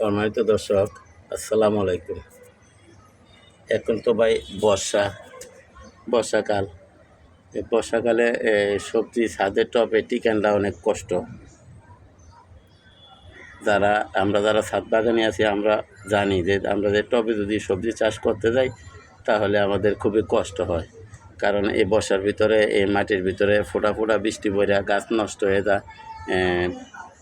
সম্মানিত দর্শক, আসসালামু আলাইকুম। এখন তো ভাই বর্ষা, বর্ষাকাল। বর্ষাকালে সবজি ছাদের টবে টিকানটা অনেক কষ্ট। যারা, আমরা যারা ছাদ বাগানে আছি, আমরা জানি যে, আমরা যে টবে যদি সবজি চাষ করতে যাই, তাহলে আমাদের খুবই কষ্ট হয়। কারণ এই বর্ষার ভিতরে, এই মাটির ভিতরে ফোটা ফোটা বৃষ্টি পড়া গাছ নষ্ট হয়ে যায়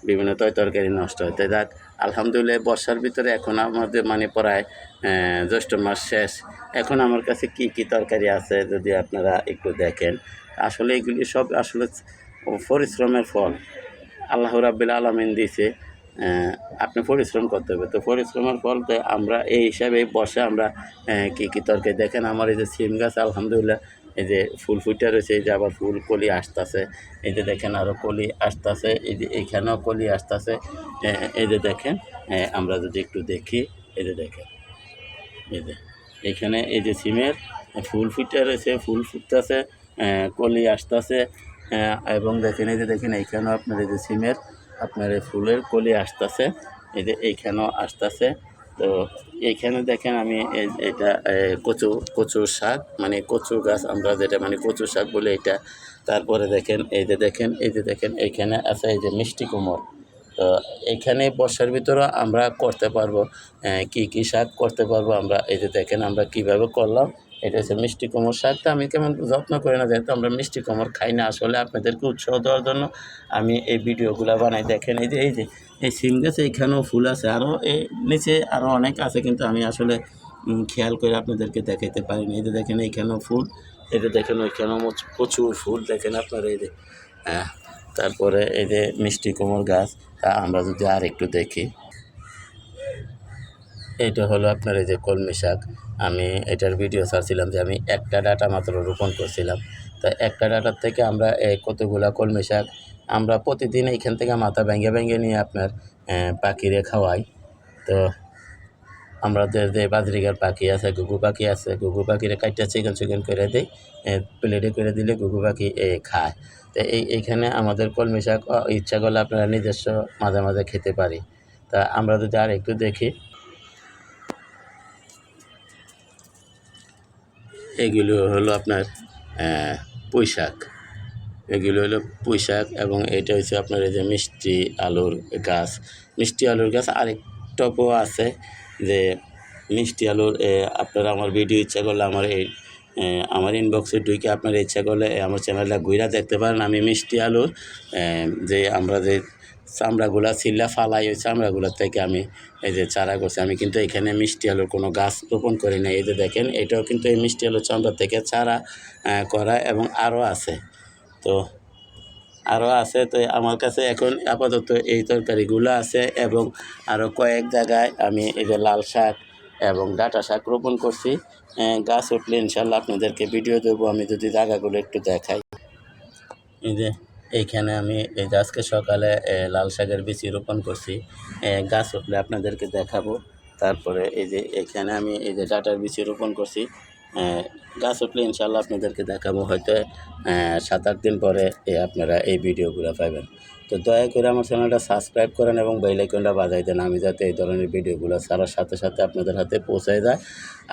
বিভিন্ন তরকারি নষ্ট হয় যাক আলহামদুলিল্লাহ বর্ষার ভিতরে এখন আমাদের মানে প্রায় এ, জ্যৈষ্ঠ মাস শেষ। এখন আমার কাছে কি কি তরকারি আছে যদি আপনারা একটু দেখেন। আসলে এগুলি সব আসলে পরিশ্রমের ফল। আল্লাহ রাব্বিল আলমিন আহ, আপনি পরিশ্রম করতে হবে। তো পরিশ্রমের ফল তো আমরা এই হিসাবে বসে আমরা কী কী তরকারি দেখেন? আমার এই যে সিম গাছ আলহামদুলিল্লাহ এই যে ফুল ফুটে রয়েছে এই যে আবার ফুল কলি আসতেছে এই যে দেখেন আরও কলি আসতেছে এই যে এইখানেও কলি আসতেছে এই যে দেখেন আমরা যদি একটু দেখি এই যে দেখেন এই যে এখানে এই যে সিমের ফুল ফুটে রয়েছে ফুল ফুটতেছে কলি আসতেছে এবং দেখেন এই যে দেখেন এইখানেও আপনার এই যে সিমের আপনার এই ফুলের কলি আসতেছে এই যে এইখানেও আসতেছে তো এইখানে দেখেন আমি এটা কচু কচু শাক মানে কচু গাছ আমরা যেটা মানে কচু শাক বলে এটা। তারপরে দেখেন, এই যে দেখেন, এই যে দেখেন এইখানে আছে এই যে মিষ্টি কুমড়। তো এখানে বর্ষার ভিতরে আমরা করতে পারব কি কি শাক করতে পারব আমরা, এই যে দেখেন আমরা কীভাবে করলাম। এটা হচ্ছে মিষ্টি কুমড় শাকটা আমি কেমন যত্ন করি না, যেহেতু আমরা মিষ্টি কোমর খাই না আসলে আপনাদেরকে উৎসাহ দেওয়ার জন্য আমি এই ভিডিওগুলো বানাই। দেখেন, এই যে এই যে, এই সিম গাছে এইখানেও ফুল আছে। আরও এই নিচে আরও অনেক আছে, কিন্তু আমি আসলে খেয়াল করে আপনাদেরকে দেখাইতে পারিনি। এই যে দেখেন, এইখানেও ফুল। যে দেখেন, ওইখানেও প্রচুর ফুল। দেখেন আপনারা এই যে হ্যাঁ তারপরে এই যে মিষ্টি কোমর গাছ। তা আমরা যদি আর একটু দেখি। এটা হলো আপনার এই যে কলমি শাক। আমি এটার ভিডিও ছাড়ছিলাম যে আমি একটা ডাটা মাত্র রোপণ করছিলাম। তা একটা ডাটার থেকে আমরা এই কতগুলা কলমি শাক আমরা প্রতিদিন এইখান থেকে মাথা ভেঙে ভেঙে নিয়ে আপনার পাখিরে খাওয়াই। তো আমাদের যে বাজরিগার পাখি আছে ঘুঘু পাখি আছে ঘুঘু পাখিরে কাইটা চিকেন চিকেন করে দিই প্লেটে করে দিলে ঘুঘু পাখি এ, খায়। তো এই এইখানে আমাদের কলমি শাক ইচ্ছা করলে আপনারা নিজস্ব মাঝে মাঝে খেতে পারি। তা আমরা যদি আর একটু দেখি এগুলো হলো আপনার পুঁই এগুলো হলো পুঁই শাক এবং এটা হচ্ছে আপনার এই যে মিষ্টি আলুর গাছ। মিষ্টি আলুর গাছ আরেকটপও আছে যে মিষ্টি আলুর আপনারা আমার ভিডিও ইচ্ছা করলে আমার এই আমার ইনবক্সে ঢুকে আপনার ইচ্ছা করলে আমার চ্যানেলটা ঘুরা দেখতে পারেন। আমি মিষ্টি আলুর যে আমরা যে চামড়াগুলা ছিল্লা ফালাই ওই চামড়াগুলোর থেকে আমি এই যে চারা করছি। আমি কিন্তু এখানে মিষ্টি আলুর কোনো গাছ রোপণ করি না এই যে দেখেন, এটাও কিন্তু এই মিষ্টি আলুর চামড়া থেকে চারা করা এবং আরও আছে। তো আরও আছে। তো আমার কাছে এখন আপাতত এই তরকারিগুলো আছে এবং আরও কয়েক জায়গায় আমি এই যে লাল শাক এবং ডাঁটা শাক রোপণ করছি। গাছ উঠলে ইনশাল্লাহ আপনাদেরকে ভিডিও দেবো। আমি যদি জায়গাগুলো একটু দেখাই। এই যে এইখানে আমি এই যে আজকে সকালে লাল শাকের বীজ রোপণ করছি। গাছ উঠলে আপনাদেরকে দেখাবো। তারপরে এই যে এখানে আমি এই যে ডাটার বীজ রোপণ করছি। গাছ উঠলে ইনশাল্লাহ আপনাদেরকে দেখাবো। হয়তো সাত আট দিন পরে আপনারা এই ভিডিওগুলো পাবেন। তো দয়া করে আমার চ্যানেলটা সাবস্ক্রাইব করেন এবং বেল আইকনটা বাজাই দেন। আমি যাতে এই ধরনের ভিডিওগুলো ছাড়ার সাথে সাথে আপনাদের হাতে পৌঁছায় যায়।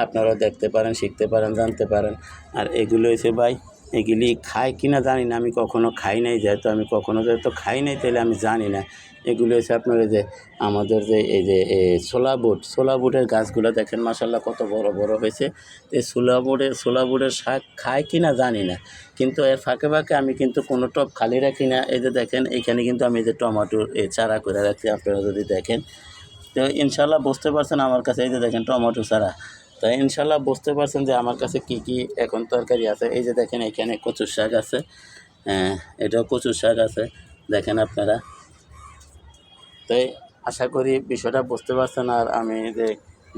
আপনারাও দেখতে পারেন, শিখতে পারেন, জানতে পারেন। আর এগুলো হচ্ছে ভাই এগুলি খায় কি না জানি না, আমি কখনো খাই নাই যেহেতু, আমি কখনো যেহেতু খাই নাই তাহলে আমি জানি না। এগুলো হচ্ছে আপনার যে আমাদের যে এই যে ছোলা বুট, ছোলা বুটের গাছগুলো দেখেন মাসাল্লাহ কত বড় বড় হয়েছে। এই ছোলা বুটের ছোলা বুটের শাক খায় কি না জানি না। কিন্তু এর ফাঁকে ফাঁকে আমি কিন্তু কোনো টপ খালি রাখি না। এই যে দেখেন এইখানে কিন্তু আমি এই যে টমাটোর এই চারা করে রাখছি আপনারা যদি দেখেন। তো ইনশাল্লাহ বুঝতে পারছেন আমার কাছে, এই যে দেখেন টমেটো চারা। তো ইনশাল্লাহ বুঝতে পারছেন যে আমার কাছে কি কি এখন তরকারি আছে। এই যে দেখেন এখানে কচুর শাক আছে। হ্যাঁ এটাও কচুর শাক আছে। দেখেন আপনারা। তো আশা করি বিষয়টা বুঝতে পারছেন আর আমি যে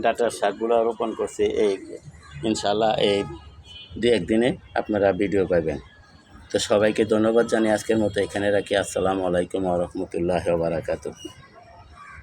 ডাটার শাকগুলো রোপণ করছি, এই ইনশাল্লাহ এই দু একদিনে আপনারা ভিডিও পাবেন। তো সবাইকে ধন্যবাদ জানিয়ে আজকের মতো এখানে রাখি। আসসালামু আলাইকুম রহমতুল্লাহ বারাকাতু